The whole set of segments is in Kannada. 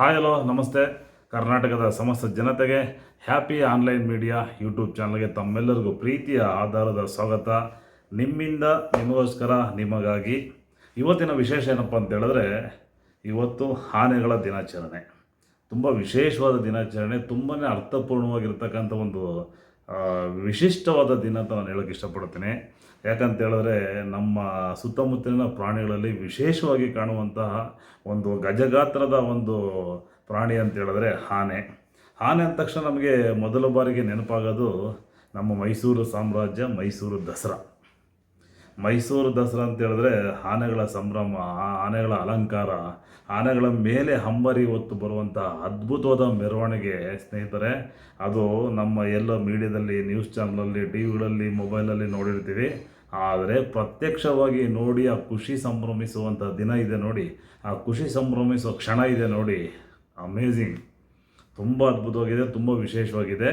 ಹಾಯ್ ಹಲೋ ನಮಸ್ತೆ. ಕರ್ನಾಟಕದ ಸಮಸ್ತ ಜನತೆಗೆ ಹ್ಯಾಪಿ ಆನ್ಲೈನ್ ಮೀಡಿಯಾ ಯೂಟ್ಯೂಬ್ ಚಾನಲ್ಗೆ ತಮ್ಮೆಲ್ಲರಿಗೂ ಪ್ರೀತಿಯ ಆಧಾರದ ಸ್ವಾಗತ. ನಿಮ್ಮಿಂದ, ನಿಮಗೋಸ್ಕರ, ನಿಮಗಾಗಿ. ಇವತ್ತಿನ ವಿಶೇಷ ಏನಪ್ಪ ಅಂತ ಹೇಳಿದ್ರೆ, ಇವತ್ತು ಆನೆಗಳ ದಿನಾಚರಣೆ. ತುಂಬ ವಿಶೇಷವಾದ ದಿನಾಚರಣೆ ತುಂಬಾ ಅರ್ಥಪೂರ್ಣವಾಗಿರ್ತಕ್ಕಂಥ ಒಂದು ವಿಶಿಷ್ಟವಾದ ದಿನ ಅಂತ ನಾನು ಹೇಳೋಕ್ಕೆ ಇಷ್ಟಪಡ್ತೀನಿ. ಯಾಕಂತ ಹೇಳಿದ್ರೆ ನಮ್ಮ ಸುತ್ತಮುತ್ತಲಿನ ಪ್ರಾಣಿಗಳಲ್ಲಿ ವಿಶೇಷವಾಗಿ ಕಾಣುವಂತಹ ಒಂದು ಗಜಗಾತ್ರದ ಒಂದು ಪ್ರಾಣಿ ಅಂತ ಹೇಳಿದ್ರೆ ಆನೆ. ಆನೆ ಅಂದ ತಕ್ಷಣ ನಮಗೆ ಮೊದಲ ಬಾರಿಗೆ ನೆನಪಾಗೋದು ನಮ್ಮ ಮೈಸೂರು ಸಾಮ್ರಾಜ್ಯ ಮೈಸೂರು ದಸರಾ. ಮೈಸೂರು ದಸರಾ ಅಂತ ಹೇಳಿದ್ರೆ ಆನೆಗಳ ಸಂಭ್ರಮ ಆನೆಗಳ ಅಲಂಕಾರ, ಆನೆಗಳ ಮೇಲೆ ಹಂಬರಿ ಹೊತ್ತು ಬರುವಂಥ ಅದ್ಭುತವಾದ ಮೆರವಣಿಗೆ. ಸ್ನೇಹಿತರೆ, ಅದು ನಮ್ಮ ಎಲ್ಲ ಮೀಡಿಯಾದಲ್ಲಿ, ನ್ಯೂಸ್ ಚಾನಲಲ್ಲಿ ಟಿ ವಿಗಳಲ್ಲಿ ಮೊಬೈಲಲ್ಲಿ ನೋಡಿರ್ತೀವಿ. ಆದರೆ ಪ್ರತ್ಯಕ್ಷವಾಗಿ ನೋಡಿ, ಆ ಖುಷಿ ಸಂಭ್ರಮಿಸುವಂಥ ದಿನ ಇದೆ ನೋಡಿ, ಆ ಖುಷಿ ಸಂಭ್ರಮಿಸುವ ಕ್ಷಣ ಇದೆ ನೋಡಿ. ಅಮೇಝಿಂಗ್ ತುಂಬ ಅದ್ಭುತವಾಗಿದೆ, ತುಂಬ ವಿಶೇಷವಾಗಿದೆ.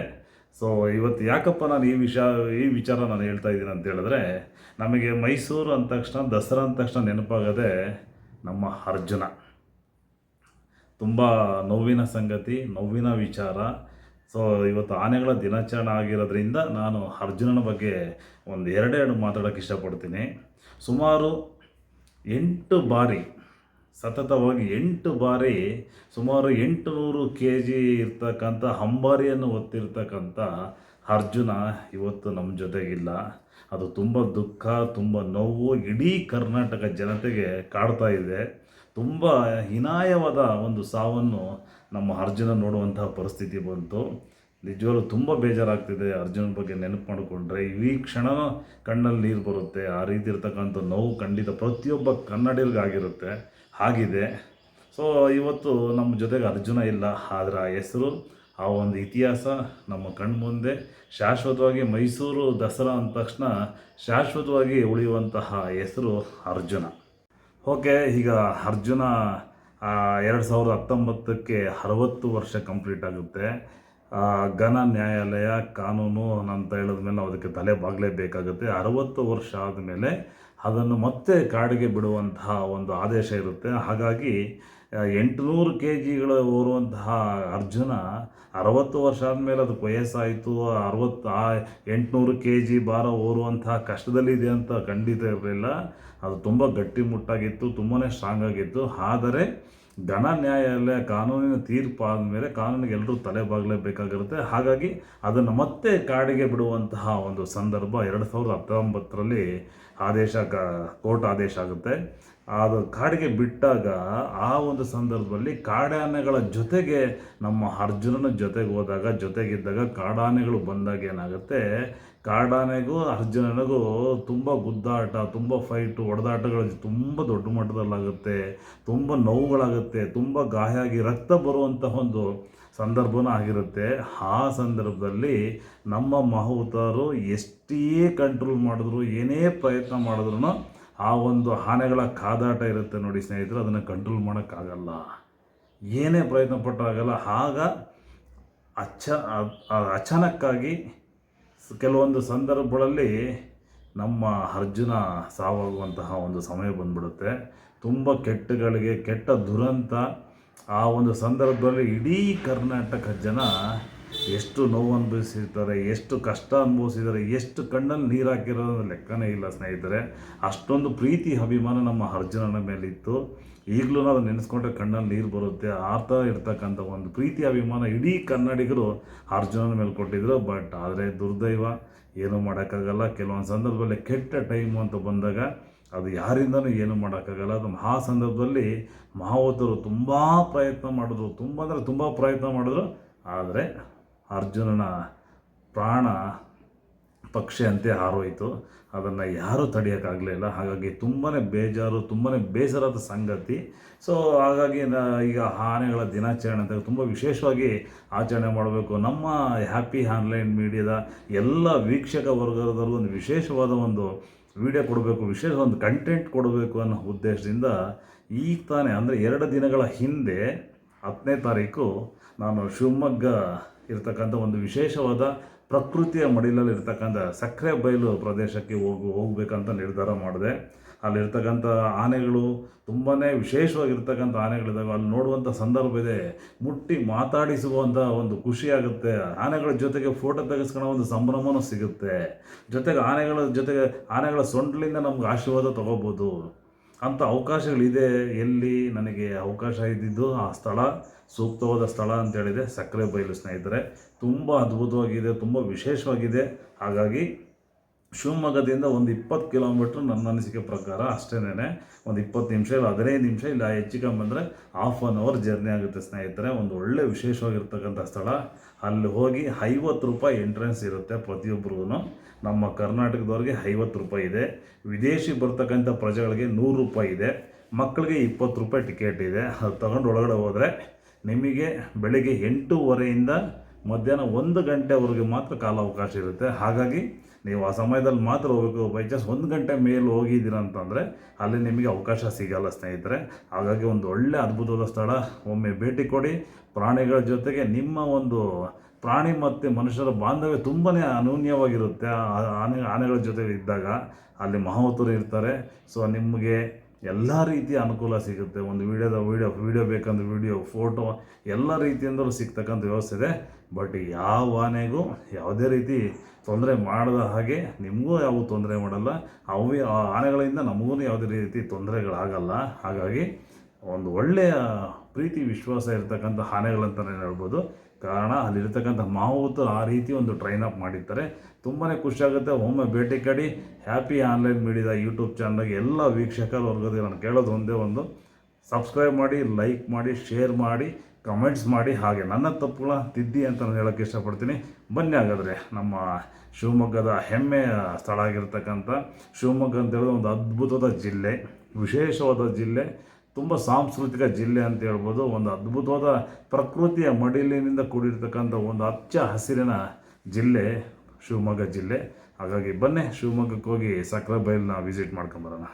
ಸೊ ಇವತ್ತು ಯಾಕಪ್ಪ ನಾನು ಈ ವಿಷಯ, ಈ ವಿಚಾರ ನಾನು ಹೇಳ್ತಾ ಇದ್ದೀನಿ ಅಂತ ಹೇಳಿದ್ರೆ, ನಮಗೆ ಮೈಸೂರು ಅಂದ ತಕ್ಷಣ, ದಸರಾ ಅಂದ ತಕ್ಷಣ ನೆನಪಾಗದೆ ನಮ್ಮ ಅರ್ಜುನ. ತುಂಬ ನೋವಿನ ಸಂಗತಿ, ನೋವಿನ ವಿಚಾರ. ಸೊ ಇವತ್ತು ಆನೆಗಳ ದಿನಾಚರಣೆ ಆಗಿರೋದ್ರಿಂದ ನಾನು ಅರ್ಜುನನ ಬಗ್ಗೆ ಒಂದು ಎರಡೆರಡು ಮಾತಾಡೋಕ್ಕೆ ಇಷ್ಟಪಡ್ತೀನಿ. ಸುಮಾರು ಎಂಟು ಬಾರಿ ಸತತವಾಗಿ ಎಂಟು ಬಾರಿ ಸುಮಾರು ಎಂಟು ನೂರು ಕೆ ಜಿ ಇರ್ತಕ್ಕಂಥ ಅಂಬಾರಿಯನ್ನು ಹೊತ್ತಿರ್ತಕ್ಕಂಥ ಅರ್ಜುನ ಇವತ್ತು ನಮ್ಮ ಜೊತೆಗಿಲ್ಲ. ಅದು ತುಂಬ ದುಃಖ, ತುಂಬ ನೋವು ಇಡೀ ಕರ್ನಾಟಕ ಜನತೆಗೆ ಕಾಡ್ತಾ ಇದೆ. ತುಂಬ ಹೀನಾಯವಾದ ಒಂದು ಸಾವನ್ನು ನಮ್ಮ ಅರ್ಜುನ ನೋಡುವಂತಹ ಪರಿಸ್ಥಿತಿ ಬಂತು. ನಿಜವಾಗ್ಲೂ ತುಂಬ ಬೇಜಾರಾಗ್ತಿದೆ ಅರ್ಜುನ ಬಗ್ಗೆ ನೆನಪು ಮಾಡಿಕೊಂಡ್ರೆ. ಈ ಕ್ಷಣ ಕಣ್ಣಲ್ಲಿ ನೀರು ಬರುತ್ತೆ. ಆ ರೀತಿ ಇರ್ತಕ್ಕಂಥ ನೋವು ಖಂಡಿತ ಪ್ರತಿಯೊಬ್ಬ ಕನ್ನಡಿಗರಿಗಾಗಿರುತ್ತೆ ಆಗಿದೆ ಸೊ ಇವತ್ತು ನಮ್ಮ ಜೊತೆಗೆ ಅರ್ಜುನ ಇಲ್ಲ, ಆದರೆ ಆ ಹೆಸರು, ಆ ಒಂದು ಇತಿಹಾಸ ನಮ್ಮ ಕಣ್ಮುಂದೆ. ಶಾಶ್ವತವಾಗಿ ಮೈಸೂರು ದಸರಾ ಅಂದ ತಕ್ಷಣ ಶಾಶ್ವತವಾಗಿ ಉಳಿಯುವಂತಹ ಹೆಸರು ಅರ್ಜುನ. ಓಕೆ, ಈಗ ಅರ್ಜುನ ಎರಡು ಸಾವಿರದ ಹತ್ತೊಂಬತ್ತಕ್ಕೆ ಅರವತ್ತು ವರ್ಷ ಕಂಪ್ಲೀಟ್ ಆಗುತ್ತೆ. ಘನ ನ್ಯಾಯಾಲಯ, ಕಾನೂನು, ಅಂತ ಹೇಳಿದ್ಮೇಲೆ ನಾವು ಅದಕ್ಕೆ ತಲೆ ಬಾಗಲೇಬೇಕಾಗುತ್ತೆ ಅರವತ್ತು ವರ್ಷ ಆದಮೇಲೆ ಅದನ್ನು ಮತ್ತೆ ಕಾಡಿಗೆ ಬಿಡುವಂತಹ ಒಂದು ಆದೇಶ ಇರುತ್ತೆ. ಹಾಗಾಗಿ ಎಂಟುನೂರು ಕೆ ಜಿಗಳು ಓರುವಂತಹ ಅರ್ಜುನ ಅರವತ್ತು ವರ್ಷ ಆದಮೇಲೆ ಅದು ವಯಸ್ಸಾಯಿತು. ಅರವತ್ತು ಆ ಎಂಟುನೂರು ಕೆ ಜಿ ಭಾರ ಓರುವಂತಹ ಕಷ್ಟದಲ್ಲಿದೆ ಅಂತ ಖಂಡಿತ ಇರಲಿಲ್ಲ. ಅದು ತುಂಬ ಗಟ್ಟಿಮುಟ್ಟಾಗಿತ್ತು ತುಂಬಾ ಸ್ಟ್ರಾಂಗ್ ಆಗಿತ್ತು. ಆದರೆ, ಘನ ನ್ಯಾಯಾಲಯ ಕಾನೂನಿನ ತೀರ್ಪು ಆದಮೇಲೆ ಕಾನೂನಿಗೆ ಎಲ್ಲರೂ ತಲೆ ಬಾಗಲೇಬೇಕಾಗಿರುತ್ತೆ ಹಾಗಾಗಿ, ಅದನ್ನು ಮತ್ತೆ ಕಾಡಿಗೆ ಬಿಡುವಂತಹ ಒಂದು ಸಂದರ್ಭ ಎರಡು ಸಾವಿರದ ಹತ್ತೊಂಬತ್ತರಲ್ಲಿ ಆದೇಶ ಕೋರ್ಟ್ ಆದೇಶ ಆಗುತ್ತೆ. ಅದು ಕಾಡಿಗೆ ಬಿಟ್ಟಾಗ ಆ ಒಂದು ಸಂದರ್ಭದಲ್ಲಿ ಕಾಡಾನೆಗಳ ಜೊತೆಗೆ ನಮ್ಮ ಅರ್ಜುನನ ಜೊತೆಗೆ ಹೋದಾಗ, ಜೊತೆಗಿದ್ದಾಗ ಕಾಡಾನೆಗಳು ಬಂದಾಗ ಏನಾಗುತ್ತೆ? ಕಾಡಾನೆಗೂ ಅರ್ಜುನನಿಗೂ ತುಂಬ ಗುದ್ದಾಟ, ತುಂಬ ಫೈಟು ಹೊಡೆದಾಟಗಳು ತುಂಬ ದೊಡ್ಡ ಮಟ್ಟದಲ್ಲಾಗುತ್ತೆ. ತುಂಬ ನೋವುಗಳಾಗುತ್ತೆ. ತುಂಬ ಗಾಯ ಆಗಿ ರಕ್ತ ಬರುವಂತಹ ಒಂದು ಸಂದರ್ಭನೂ ಆಗಿರುತ್ತೆ. ಆ ಸಂದರ್ಭದಲ್ಲಿ ನಮ್ಮ ಮಾಹುತರು ಎಷ್ಟೇ ಕಂಟ್ರೋಲ್ ಮಾಡಿದ್ರು, ಏನೇ ಪ್ರಯತ್ನ ಮಾಡಿದ್ರು ಆ ಒಂದು ಆನೆಗಳ ಕಾದಾಟ ಇರುತ್ತೆ ನೋಡಿ ಸ್ನೇಹಿತರು, ಅದನ್ನು ಕಂಟ್ರೋಲ್ ಮಾಡೋಕ್ಕಾಗಲ್ಲ. ಏನೇ ಪ್ರಯತ್ನ ಪಟ್ಟಾಗಲ್ಲ ಆಗ ಅಚ್ಚ ಅಚಾನಕ್ಕಾಗಿ ಕೆಲವೊಂದು ಸಂದರ್ಭಗಳಲ್ಲಿ ನಮ್ಮ ಅರ್ಜುನ ಸಾವಾಗುವಂತಹ ಒಂದು ಸಮಯ ಬಂದ್ಬಿಡುತ್ತೆ. ತುಂಬ ಕೆಟ್ಟಗಳಿಗೆ, ಕೆಟ್ಟ ದುರಂತ ಆ ಒಂದು ಸಂದರ್ಭದಲ್ಲಿ ಇಡೀ ಕರ್ನಾಟಕ ಜನ ಎಷ್ಟು ನೋವು ಅನುಭವಿಸಿರ್ತಾರೆ, ಎಷ್ಟು ಕಷ್ಟ ಅನುಭವಿಸಿದ್ದಾರೆ ಎಷ್ಟು ಕಣ್ಣಲ್ಲಿ ನೀರು ಹಾಕಿರೋದು ಲೆಕ್ಕನೇ ಇಲ್ಲ ಸ್ನೇಹಿತರೆ. ಅಷ್ಟೊಂದು ಪ್ರೀತಿ ಅಭಿಮಾನ ನಮ್ಮ ಅರ್ಜುನನ ಮೇಲಿತ್ತು. ಈಗಲೂ ನಾವು ನೆನೆಸ್ಕೊಂಡ್ರೆ ಕಣ್ಣಲ್ಲಿ ನೀರು ಬರುತ್ತೆ. ಆ ಥರ ಇರ್ತಕ್ಕಂಥ ಒಂದು ಪ್ರೀತಿ ಅಭಿಮಾನ ಇಡೀ ಕನ್ನಡಿಗರು ಅರ್ಜುನನ ಮೇಲೆ ಕೊಟ್ಟಿದ್ರು. ಬಟ್ ಆದರೆ ದುರ್ದೈವ, ಏನೂ ಮಾಡೋಕ್ಕಾಗಲ್ಲ. ಕೆಲವೊಂದು ಸಂದರ್ಭದಲ್ಲಿ ಕೆಟ್ಟ ಟೈಮು ಅಂತ ಬಂದಾಗ ಅದು ಯಾರಿಂದನೂ ಏನು ಮಾಡೋಕ್ಕಾಗಲ್ಲ. ಅದು ಮಹಾ ಸಂದರ್ಭದಲ್ಲಿ ಮಹಾವತರು ತುಂಬ ಪ್ರಯತ್ನ ಮಾಡಿದ್ರು. ತುಂಬ ಅಂದರೆ ತುಂಬ ಪ್ರಯತ್ನ ಮಾಡಿದ್ರು. ಆದರೆ ಅರ್ಜುನನ ಪ್ರಾಣ ಪಕ್ಷಿಯಂತೆ ಹಾರೋಯಿತು. ಅದನ್ನು ಯಾರೂ ತಡೆಯೋಕ್ಕಾಗಲಿಲ್ಲ ಹಾಗಾಗಿ ತುಂಬಾ ಬೇಜಾರು ತುಂಬಾ ಬೇಸರದ ಸಂಗತಿ. ಸೊ ಹಾಗಾಗಿ ಈಗ ಆನೆಗಳ ದಿನಾಚರಣೆ ಅಂತ ತುಂಬ ವಿಶೇಷವಾಗಿ ಆಚರಣೆ ಮಾಡಬೇಕು. ನಮ್ಮ ಹ್ಯಾಪಿ ಆನ್ಲೈನ್ ಮೀಡಿಯಾದ ಎಲ್ಲ ವೀಕ್ಷಕ ವರ್ಗದಲ್ಲೂ ಒಂದು ವಿಶೇಷವಾದ ಒಂದು ವಿಡಿಯೋ ಕೊಡಬೇಕು ವಿಶೇಷ ಒಂದು ಕಂಟೆಂಟ್ ಕೊಡಬೇಕು ಅನ್ನೋ ಉದ್ದೇಶದಿಂದ ಈಗ ತಾನೇ ಅಂದರೆ ಎರಡು ದಿನಗಳ ಹಿಂದೆ ಹತ್ತನೇ ತಾರೀಕು ನಾನು ಶಿವಮೊಗ್ಗ ಇರ್ತಕ್ಕಂಥ ಒಂದು ವಿಶೇಷವಾದ ಪ್ರಕೃತಿಯ ಮಡಿಲಲ್ಲಿ ಇರ್ತಕ್ಕಂಥ ಸಕ್ಕರೆ ಬಯಲು ಪ್ರದೇಶಕ್ಕೆ ಹೋಗು, ಹೋಗಬೇಕಂತ ನಿರ್ಧಾರ ಮಾಡಿದೆ. ಅಲ್ಲಿರ್ತಕ್ಕಂಥ ಆನೆಗಳು ತುಂಬಾ ವಿಶೇಷವಾಗಿರ್ತಕ್ಕಂಥ ಆನೆಗಳಿದ್ದಾವೆ. ಅಲ್ಲಿ ನೋಡುವಂಥ ಸಂದರ್ಭ ಇದೆ. ಮುಟ್ಟಿ ಮಾತಾಡಿಸುವಂಥ ಒಂದು ಖುಷಿಯಾಗುತ್ತೆ ಆನೆಗಳ ಜೊತೆಗೆ ಫೋಟೋ ತೆಗೆಸ್ಕೊಳ್ಳೋ ಒಂದು ಸಂಭ್ರಮನೂ ಸಿಗುತ್ತೆ. ಜೊತೆಗೆ ಆನೆಗಳ ಜೊತೆಗೆ ಆನೆಗಳ ಸೊಂಟಲಿಂದ ನಮ್ಗೆ ಆಶೀರ್ವಾದ ತೊಗೋಬೋದು. ಅಂಥ ಅವಕಾಶಗಳಿದೆ. ಎಲ್ಲಿ ನನಗೆ ಅವಕಾಶ ಇದ್ದಿದ್ದು ಆ ಸ್ಥಳ, ಸೂಕ್ತವಾದ ಸ್ಥಳ ಅಂತೇಳಿದೆ ಸಕ್ಕರೆ ಬಯಲು ಸ್ನೇಹಿತರೆ, ತುಂಬ ಅದ್ಭುತವಾಗಿದೆ, ತುಂಬ ವಿಶೇಷವಾಗಿದೆ. ಹಾಗಾಗಿ ಶಿವಮೊಗ್ಗದಿಂದ ಒಂದು ಇಪ್ಪತ್ತು ಕಿಲೋಮೀಟ್ರ್ ನನ್ನ ಅನಿಸಿಕೆ ಪ್ರಕಾರ ಅಷ್ಟೇನೆ ಒಂದು ಇಪ್ಪತ್ತು ನಿಮಿಷ ಇಲ್ಲ, ಹದಿನೈದು ನಿಮಿಷ ಇಲ್ಲ, ಹೆಚ್ಚು ಕಮ್ಮಿ ಅಂದರೆ ಹಾಫ್ ಆನ್ ಅವರ್ ಜರ್ನಿ ಆಗುತ್ತೆ ಸ್ನೇಹಿತರೆ. ಒಂದು ಒಳ್ಳೆ ವಿಶೇಷವಾಗಿರ್ತಕ್ಕಂಥ ಸ್ಥಳ. ಅಲ್ಲಿ ಹೋಗಿ ಐವತ್ತು ರೂಪಾಯಿ ಎಂಟ್ರೆನ್ಸ್ ಇರುತ್ತೆ ಪ್ರತಿಯೊಬ್ಬರಿಗೂ ನಮ್ಮ ಕರ್ನಾಟಕದವ್ರಿಗೆ ಐವತ್ತು ರೂಪಾಯಿ ಇದೆ. ವಿದೇಶಿ ಬರ್ತಕ್ಕಂಥ ಪ್ರಜೆಗಳಿಗೆ ನೂರು ರೂಪಾಯಿ ಇದೆ. ಮಕ್ಕಳಿಗೆ ಇಪ್ಪತ್ತು ರೂಪಾಯಿ ಟಿಕೆಟ್ ಇದೆ. ಅದು ತಗೊಂಡು ಒಳಗಡೆ ಹೋದರೆ ನಿಮಗೆ ಬೆಳಿಗ್ಗೆ ಎಂಟೂವರೆಯಿಂದ ಮಧ್ಯಾಹ್ನ ಒಂದು ಗಂಟೆವರೆಗೆ ಮಾತ್ರ ಕಾಲಾವಕಾಶ ಇರುತ್ತೆ. ಹಾಗಾಗಿ ನೀವು ಆ ಸಮಯದಲ್ಲಿ ಮಾತ್ರ ಹೋಗಬೇಕು. ಬೈ ಚಾನ್ಸ್ ಒಂದು ಗಂಟೆ ಮೇಲೆ ಹೋಗಿದ್ದೀರ ಅಂತಂದರೆ ಅಲ್ಲಿ ನಿಮಗೆ ಅವಕಾಶ ಸಿಗಲ್ಲ ಸ್ನೇಹಿತರೆ. ಹಾಗಾಗಿ ಒಂದು ಒಳ್ಳೆ ಅದ್ಭುತವಾದ ಸ್ಥಳ. ಒಮ್ಮೆ ಭೇಟಿ ಕೊಡಿ. ಪ್ರಾಣಿಗಳ ಜೊತೆಗೆ ನಿಮ್ಮ ಒಂದು ಪ್ರಾಣಿ ಮತ್ತು ಮನುಷ್ಯರ ಬಾಂಧವ್ಯ ತುಂಬಾ ಅನೂನ್ಯವಾಗಿರುತ್ತೆ. ಆನೆ, ಆನೆಗಳ ಜೊತೆ ಇದ್ದಾಗ ಅಲ್ಲಿ ಮಹೋತ್ತರು ಇರ್ತಾರೆ. ಸೊ ನಿಮಗೆ ಎಲ್ಲ ರೀತಿಯ ಅನುಕೂಲ ಸಿಗುತ್ತೆ. ಒಂದು ವೀಡಿಯೋದ ವೀಡಿಯೋ ವೀಡಿಯೋ ಬೇಕಂದ್ರೆ ವೀಡಿಯೋ, ಫೋಟೋ ಎಲ್ಲ ರೀತಿಯಿಂದಲೂ ಸಿಗ್ತಕ್ಕಂಥ ವ್ಯವಸ್ಥೆ ಇದೆ. ಬಟ್ ಯಾವ ಆನೆಗೂ ಯಾವುದೇ ರೀತಿ ತೊಂದರೆ ಮಾಡದ ಹಾಗೆ ನಿಮಗೂ ಯಾವ ತೊಂದರೆ ಮಾಡಲ್ಲ. ಅವೇ ಆ ಆನೆಗಳಿಂದ ನಮಗೂ ಯಾವುದೇ ರೀತಿ ತೊಂದರೆಗಳಾಗಲ್ಲ. ಹಾಗಾಗಿ ಒಂದು ಒಳ್ಳೆಯ ಪ್ರೀತಿ, ವಿಶ್ವಾಸ ಇರತಕ್ಕಂಥ ಆನೆಗಳಂತಲೇ ಹೇಳ್ಬೋದು. ಕಾರಣ ಅಲ್ಲಿರ್ತಕ್ಕಂಥ ಮಾವುತು ಆ ರೀತಿ ಒಂದು ಟ್ರೈನ್ ಅಪ್ ಮಾಡಿರ್ತಾರೆ. ತುಂಬಾ ಖುಷಿಯಾಗುತ್ತೆ ಒಮ್ಮೆ ಭೇಟಿ ಕಡಿ ಹ್ಯಾಪಿ ಆನ್ಲೈನ್ ಮೀಡಿಯಾ ಯೂಟ್ಯೂಬ್ ಚಾನಲ್ಗೆ ಎಲ್ಲ ವೀಕ್ಷಕರ ವರ್ಗದಲ್ಲಿ ನಾನು ಕೇಳೋದು ಒಂದೇ ಒಂದು. ಸಬ್ಸ್ಕ್ರೈಬ್ ಮಾಡಿ ಲೈಕ್ ಮಾಡಿ ಶೇರ್ ಮಾಡಿ ಕಮೆಂಟ್ಸ್ ಮಾಡಿ ಹಾಗೆ ನನ್ನ ತಪ್ಪುಗಳ ತಿದ್ದಿ ಅಂತ ನಾನು ಹೇಳೋಕ್ಕೆ ಇಷ್ಟಪಡ್ತೀನಿ. ಬನ್ನಿ ಹಾಗಾದರೆ ನಮ್ಮ ಶಿವಮೊಗ್ಗದ ಹೆಮ್ಮೆಯ ಸ್ಥಳ ಆಗಿರ್ತಕ್ಕಂಥ ಶಿವಮೊಗ್ಗ ಅಂತ ಹೇಳಿದ್ರೆ ಒಂದು ಅದ್ಭುತದ ಜಿಲ್ಲೆ, ವಿಶೇಷವಾದ ಜಿಲ್ಲೆ, ತುಂಬ ಸಾಂಸ್ಕೃತಿಕ ಜಿಲ್ಲೆ ಅಂತ ಹೇಳ್ಬೋದು. ಒಂದು ಅದ್ಭುತವಾದ ಪ್ರಕೃತಿಯ ಮಡಿಲಿನಿಂದ ಕೂಡಿರ್ತಕ್ಕಂಥ ಒಂದು ಹಚ್ಚ ಹಸಿರಿನ ಜಿಲ್ಲೆ, ಶಿವಮೊಗ್ಗ ಜಿಲ್ಲೆ. ಹಾಗಾಗಿ ಬನ್ನಿ ಶಿವಮೊಗ್ಗಕ್ಕೆ ಹೋಗಿ ಸಕ್ಕರೆ ಬೈಲನ್ನ ವಿಸಿಟ್ ಮಾಡ್ಕೊಂಬರೋಣ.